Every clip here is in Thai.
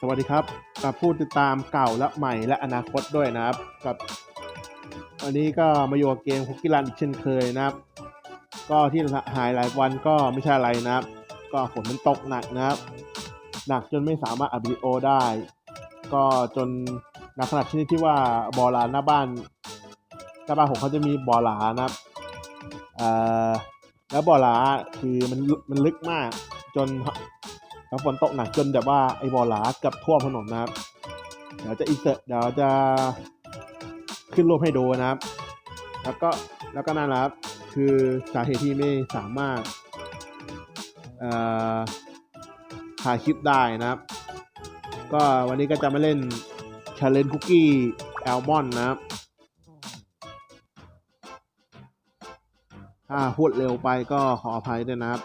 สวัสดีครับกับผู้ติดตามเก่าและใหม่และอนาคตด้วยนะครับ กับวันนี้ก็มาอยู่กับเกมคุกกี้รันอีกเช่นเคยนะครับ ก็ที่หายหลายวันก็ไม่ใช่อะไรนะครับ ก็ฝนมันตกหนักนะครับ หนักจนไม่สามารถอัดวิดีโอได้ ก็จนหนักขนาดชนิดที่ว่าบ่อหลาหน้าบ้านหน้าบ้านผมเขาจะมีบ่อหลานะครับแล้วบ่อหลาคือมันมันลึกมากจน แล้วฝนตกหนักจนแบบว่าไอ้บอหลาเกือบท่วมถนนนะครับ เดี๋ยวจะอินเสิร์ตเดี๋ยวจะขึ้นรูปให้ดูนะครับ แล้วก็แล้วก็นั่นแหละครับคือสาเหตุที่ไม่สามารถเอ่อถ่ายคลิปได้นะครับ ก็วันนี้ก็จะมาเล่น Challenge Cookie Almond นะครับถ้าพูดเร็วไปก็ขออภัยด้วยนะครับ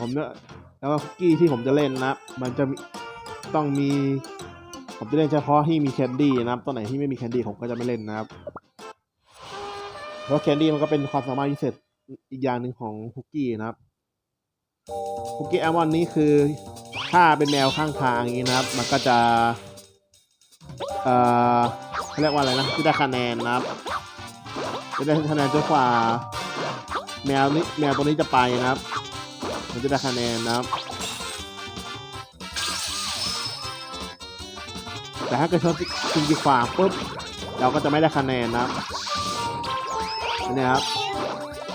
ผมเนี่ยแล้วก็คุกกี้ที่ผมจะเล่นนะครับมันจะต้องมี ผมจะเล่นเฉพาะที่มีแคนดี้นะครับตัวไหนที่ไม่มีแคนดี้ผมก็จะไม่เล่นนะครับเพราะแคนดี้มันก็เป็นความสามารถพิเศษอีกอย่างหนึ่งของคุกกี้นะครับคุกกี้แอลมอนนี้คือถ้าเป็นแมวข้างทางอย่างนี้นะครับ มันก็จะเอ่อเขาเรียกว่าอะไรนะที่ได้คะแนนนะครับจะได้คะแนนจนกว่า แมวนี้แมวตัวนี้จะไปนะครับ มันจะได้คะแนนนะครับ แต่ถ้าเกิดชนสิ่งกีดขวางปุ๊บ เราก็จะไม่ได้คะแนนนะครับนนี้ครับ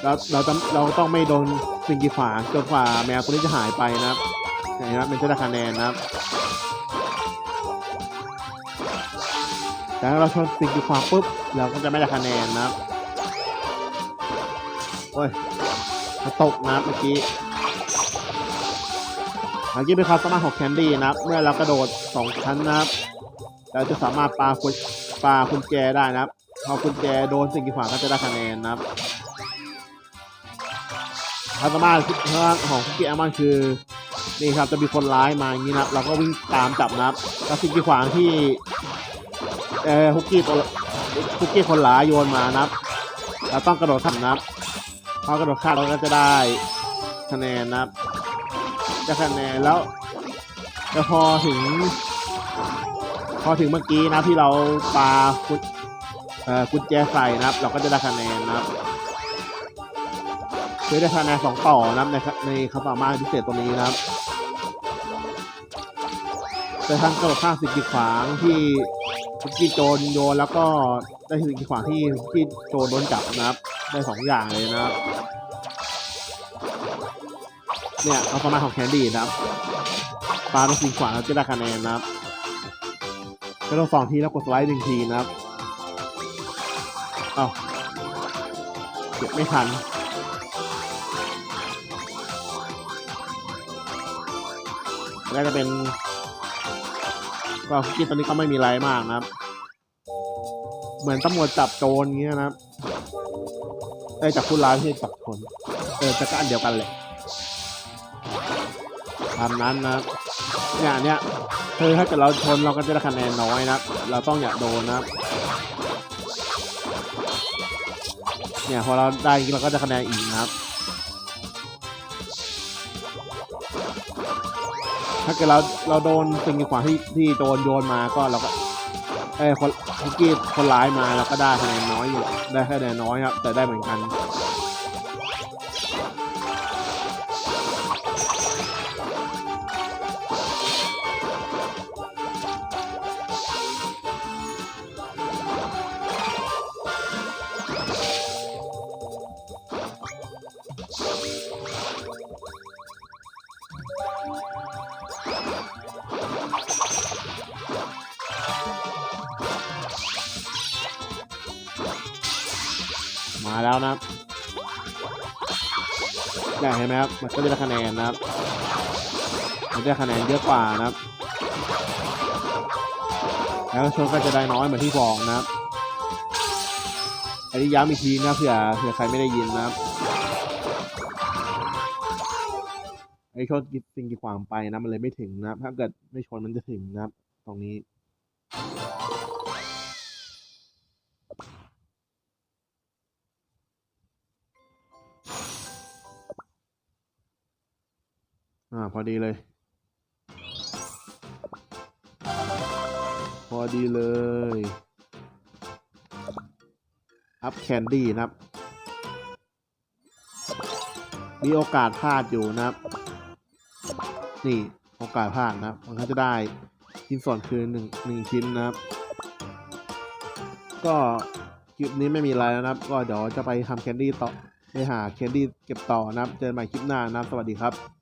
เราเราต้องเราต้องไม่โดนสิ่งกีดขวางจนกว่าแมวตัวนี้จะหายไปนะครับอย่างนี้ครับมันจะได้คะแนนนะครับแต่ถ้าเราชนสิ่งกีดขวางปุ๊บเราก็จะไม่ได้คะแนนนะครับโอ้ยมันตกนะเมื่อกี้ เมื่อกี้เป็นความสามารถของแคนดี้นะครับ เมื่อเรากระโดดสองชั้นนะครับ เราจะสามารถปากุญปากุญแจได้นะครับ พอกุญแจโดนสิ่งกีดขวางก็จะได้คะแนนนะครับความสามารถของคุกกี้แอมอนคือนี่ครับจะมีคนร้ายมาอย่างนี้นะเราก็วิ่งตามจับนะครับแล้วสิ่งกีดขวางที่เอ่อคุกกี้ตัวคุกกี้คนร้ายโยนมานะครับเราต้องกระโดดข้ามนะครับพอกระโดดข้ามเราก็จะได้คะแนนนะครับ จะคะแนนแล้วแล้วพอถึง พอถึงเมื่อกี้นะที่เราปากุญเอ่อกุญแจใส่นะครับ เราก็จะได้คะแนนนะครับคือได้คะแนนสองต่อนะครับในในคำสามารถพิเศษตัวนี้นะครับแต่ทั้งกระโดดข้ามสิ่งกีดขวางที่คุกกี้โจรโยนแล้วก็ได้สิ่งกีดขวางที่คุกกี้โจรโดนจับนะครับ ได้สองอย่างเลยนะครับ เนี่ยความสามารถของแคนดี้นะครับปาตรงสิ่งขวาแล้วจะได้คะแนนนะครับก็ต้องสองทีแล้วกดสไลด์หนึ่งทีนะครับเอาเก็บไม่ทันแล้วจะเป็นก็คุกกี้ตอนนี้ก็ไม่มีไรมากนะครับ เหมือนตำรวจจับโจรเงี้ยนะครับไอ้จับผู้ร้ายไม่ใช่จับคน เออจะก็อันเดียวกันแหละ ตามนั้นนะเนี่ยอันเนี่ยคือถ้าเกิดเราชนเราก็จะได้คะแนนน้อยนะเราต้องอย่าโดนนะเนี่ยพอเราได้อย่างนี้เราก็จะคะแนนอีกนะครับ ถ้าเกิดเราเราโดนสิ่งกีดขวางที่ที่โดนโยนมาก็เราก็เอ้คนคุกกี้คนร้ายมาเราก็ได้คะแนนน้อยอยู่ได้คะแนนน้อยครับแต่ได้เหมือนกัน มาแล้วนะครับเนี่เห็นไหมครับ มันก็จะได้คะแนนนะครับ มันจะได้คะแนนเยอะกว่านะครับ แล้วชนก็จะได้น้อยเหมือนที่บอกนะครับอันนี้ย้ำอีกทีนะเผื่อเผื่อใครไม่ได้ยินนะครับไอ้ชนสิ่งกีดขวางไปนะมันเลยไม่ถึงนะครับถ้าเกิดไม่ชนมันจะถึงนะครับ ตรงนี้ อ่า พอดีเลย พอดีเลย อัพแคนดี้นะครับ มีโอกาสพลาดอยู่นะครับ นี่โอกาสพลาดนะมันก็จะได้ชิ้นส่วนคือหนึ่งหนึ่งชิ้นนะครับ ก็คลิปนี้ไม่มีอะไรแล้วนะครับ ก็เดี๋ยวจะไปทำแคนดี้ต่อไปหาแคนดี้เก็บต่อนะครับ เจอกันใหม่คลิปหน้านะสวัสดีครับ